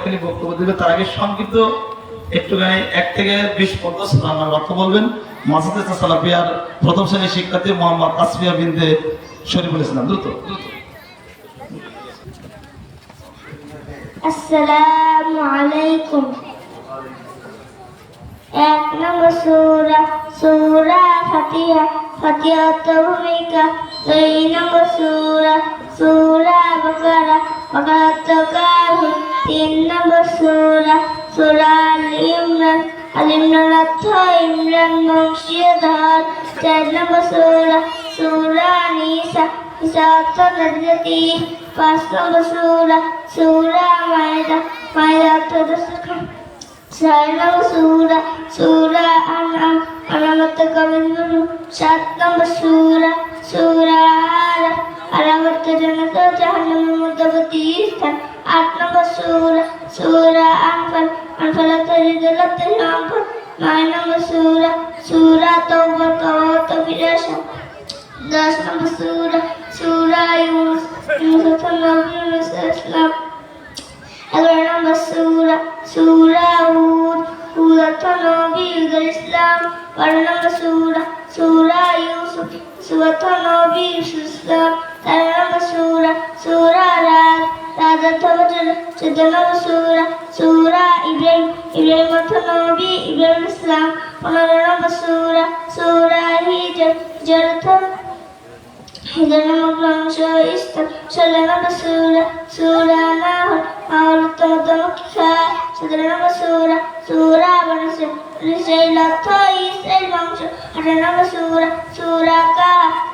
অনেকখানি বক্তব্য দেবে তার আগে সংক্ষিপ্ত একটুখানি, এক থেকে বিশ পঞ্চাশ আমার কথা বলবেন। মাসাতে সালাফিয়ার প্রথম শ্রেণির শিক্ষার্থী মোহাম্মদ আসফিয়া বিনতে শরীফুল ইসলাম। দ্রুত। আসসালামু আলাইকুম। এক নম্বর সূরা সূরা ফাতিহা ফাতিহা ভূমিকা দুই নম্বর সূরা সূরা বাকারা বাকারা তিন নম্বর সূরা সূরা আল ইমরান আল ইমরান অর্থ ইমরান বংশীয়ধর চার নম্বর সূরা সূরা নিসা নিসা অর্থ নদী পাঁচ নম্বর সূরা সূরা মায়দা মায়দা অর্থ দশখান ছয় নম্বর সূরা সূরা আনাম আনামত কবির সাত নম্বর সূরা সূরা আরাফ আরাফত জান্নাত ও জাহান্নামের মধ্যবর্তী স্থান আট নম্বর সূরা সূরা আনফাল। আনফাল তরিদুল্লাহ আনফাল নয় নম্বর সূরা সূরা তওবা তওবা তবিরাশা দশ নম্বর সুরা সুরা ইউনুস। ইউনুস নবী। নবী ইব্রাহিম ইসলাম পনেরো নম্বর সূরা সূরা হিজর হিজর অর্থ হিজর নামক অংশ ইসলাম ষোলো নম্বর সূরা সূরা নাহল নাহল তমতমক্ষা সতেরো নম্বর সূরা সূরা বানসে সেই অর্থ ইসরায়েল বংশ আঠারো নম্বর সূরা সূরা কা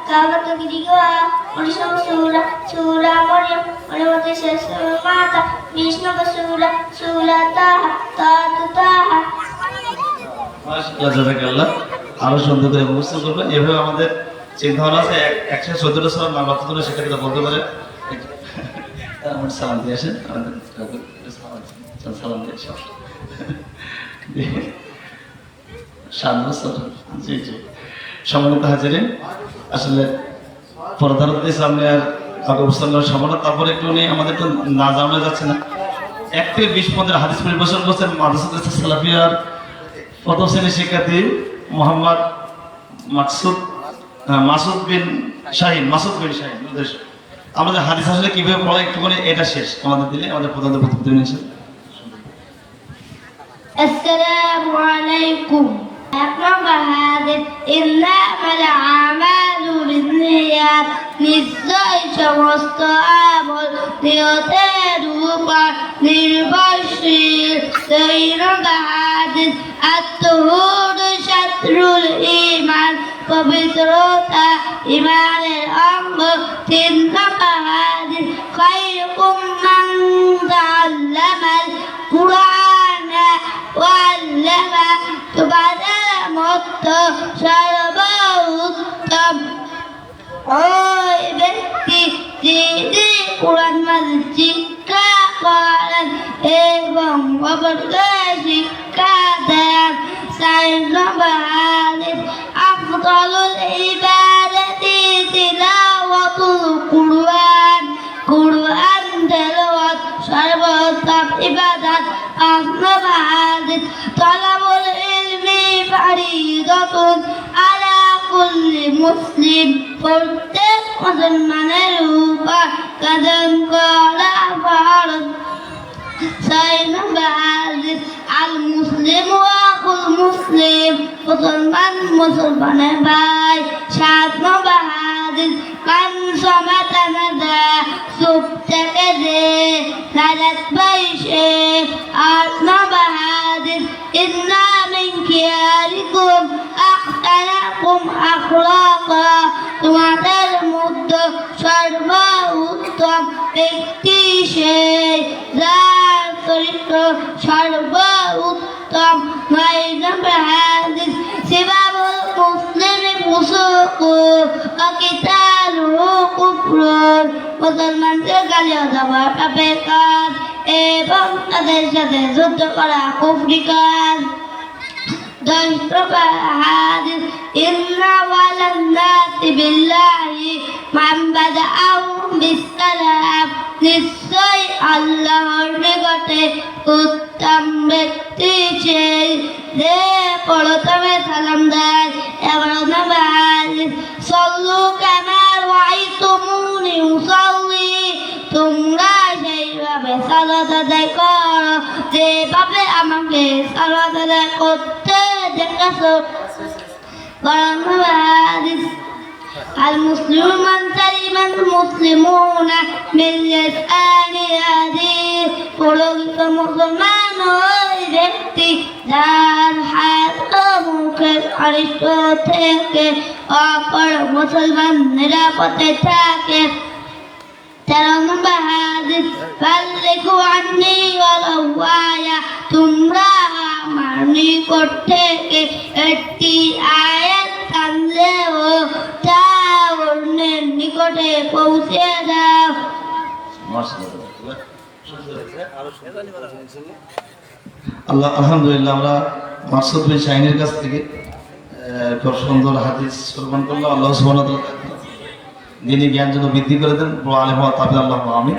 কাবাত গিরিগা উনিশ নম্বর সূরা সূরা মরিয়ম মরিয়মতে জাযাকাল্লাহ। আরও সুন্দর করে করবেন এভাবে আমাদের চিন্তা ভাবনা আছে, এক- একশো চোদ্দটা সাল না শিক্ষার্থীরা বলতে পারে। সালাম দিয়ে আসেন, আমাদের সালাম দিয়ে আসেন জি জি। আসলে আর তারপরে একটু আমাদের তো না জানা যাচ্ছে না। এক বিশ পর্যন্ত হাদিস পরিবেশন করছেন মাদ্রাসা সালাফিয়ার প্রথম শ্রেণির শিক্ষার্থী মোহাম্মদ মাসুদ হ্যাঁ, মাসুদ বিন শাহিন, মাসুদ বিন শাহিন আমাদের হাদিস আসলে কীভাবে পড়া একটুখানি এটা শেষ। আমাদের দিলে আমাদের প্রধান প্রতিবেদন আছে আসসালামু আলাইকুম। এক নম্বর হাদিস ইন্না আমাল আমালু বিনিয়াত নিশ্চয় সমস্ত আমল নিয়তে নির্ভরশীল দৈনিক হাদিস আত্মহুদ শত্রুল ইমান পবিত্রতা ইমানের মান মতো সর্বোত্তম ওই ব্যক্তি যিনি কোরআন মাজিদ করেন এবং অপরকে শিক্ষা দেন চার নম্বর হাদিস আফদলুল ইবাদাতি তিলাওয়াতুল কুরআন। কুরআন তেলাওয়াত সর্বোত্তম ইবাদত পাঁচ নম্বর হাদিস তলাবুল ইলমি ফারিদাতুন আলা কুল্লি মুসলিম। প্রত্যেক মুসলমানের উপর কদম করা ফরজ। নম্বর হাদিস আল মুসলিম ওয়াকুল মুসলিম মুসলমান, মুসলমানের ভাই। সাত নম্বর হাদিস মান সমাতানাদা সুপ থেকে দে সালাত বাইশে আট আখতারাকুম আখলাকা তোমাদের মধ্যে সর্ব উত্তম ব্যক্তি সেই যার চরিত্র সর্ব উত্তম নম্বর হাদিস সিবাবুল মুসলিম ফুসুকু অকিতালু কুফরুন। মুসলমানদের গালি দেওয়া পাপের কাজ এবং তাদের সাথে যুদ্ধ করা কুফরি কাজ। دشتك حادث إن أولى الناس بالله من بدأهم بالسلام নিশ্চয় আল্লাহর নিকটে উত্তম ব্যক্তি সেই যে প্রথমে সালাম দেয় এবার নামাজ সল্লু কামার ওয়াই তুমুনি উসল্লি তোমরা সেইভাবে সালাত আদায় করো যেভাবে আমাকে সালাত আদায় করতে দেখেছো বরং হাদিস المسلم من سلم المسلمون من لسانه প্রকৃত মুসলমান ওই ব্যক্তি যার হাত ও মুখের অরিষ্ট থেকে অপর মুসলমান নিরাপদে থাকে তেরো নম্বর হাদিস বাল্লিকু আন্নি ওয়ালাউ আয়া তোমরা নিকট থেকে একটি আয়াত টানলেও তা অন্যের নিকটে পৌঁছে দাও। আল্লাহ, আলহামদুলিল্লাহ, আমরা মাকসুদ বিন শাহিনের কাছ থেকে খুব সুন্দর হাদিস শ্রবণ করলাম। আল্লাহ তাআলা যিনি জ্ঞান যেন বৃদ্ধি করে দেন। আলম তাবিল আল্লাহ আমি